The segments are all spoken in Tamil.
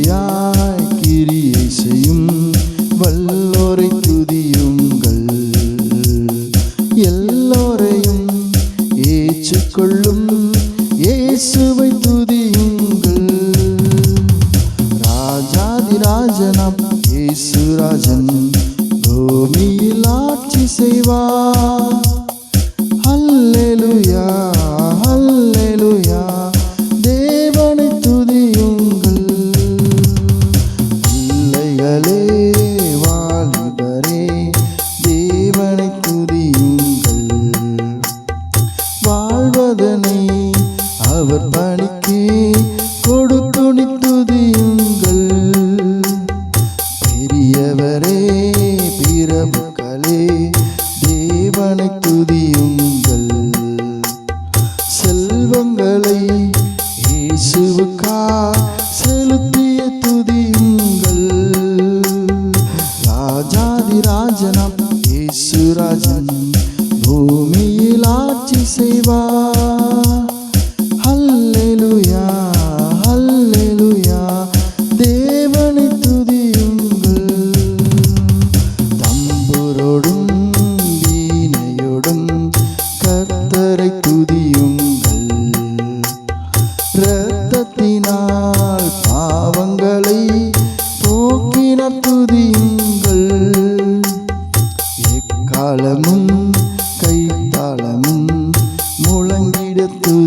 கிருபையாய் கிரியை செய்யும் வல்லோரை துதியுங்கள். எல்லோரையும் ஏற்றுக்கொள்ளும் இயேசுவை துதியுங்கள். ராஜாதிராஜனம் இயேசு ராஜன் பூமியில் ஆட்சி செய்வார். அல்லேலுயா தேவனை துதியுங்கள் வாழ்வதனை அவர் பணிக்கு கொடுத்துணி துதியுங்கள் பெரியவரே பிரபுக்களே தேவனை துதியுங்கள். செல்வங்களை இயேசுவுக்கா செலுத்திய துதியுங்கள். ராஜாதி ராஜனம் இயேசு ராஜன் பூமியில்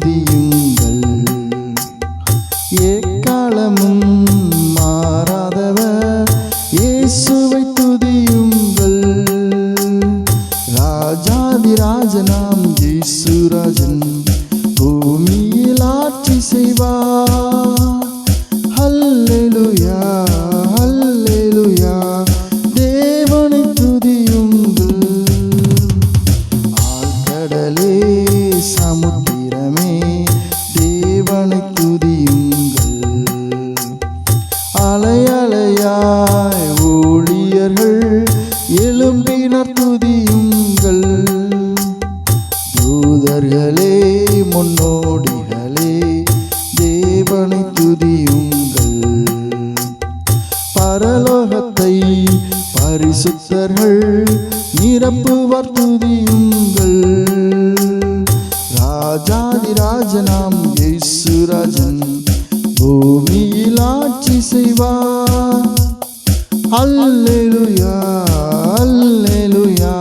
முழங்கிட துதியுங்கள் மாறாதவர். இயேசுவை துதியுங்கள். ராஜாதி ராஜனாம் ராஜன் பூமியில் ஆட்சி செய்வார். அலையலையாய் ஊழியர்கள் எழும்பினர் துதியுங்கள். தூதர்களே முன்னோடிகளே தேவனை துதியுங்கள். பரலோகத்தை பரிசுத்தர்கள் நிரப்புவர் துதியுங்கள். ராஜாதி ராஜனாம் இயேசு பூமியில் ஆட்சி செய்வார். அல்லேலூயா அல்லேலூயா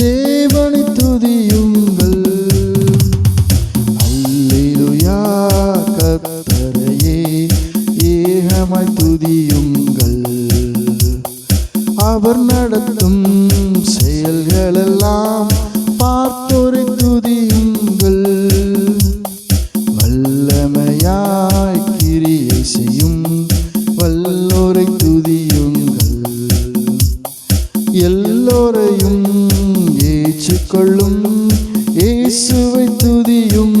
தேவனை துதியுங்கள். அல்லேலூயா கர்த்தரையே ஏகமாய் துதியுங்கள். அவர் நடத்தும் செயல்களெல்லாம் பார்த்து ஏற்றுக்கொள்ளும் இயேசுவை துதியும்.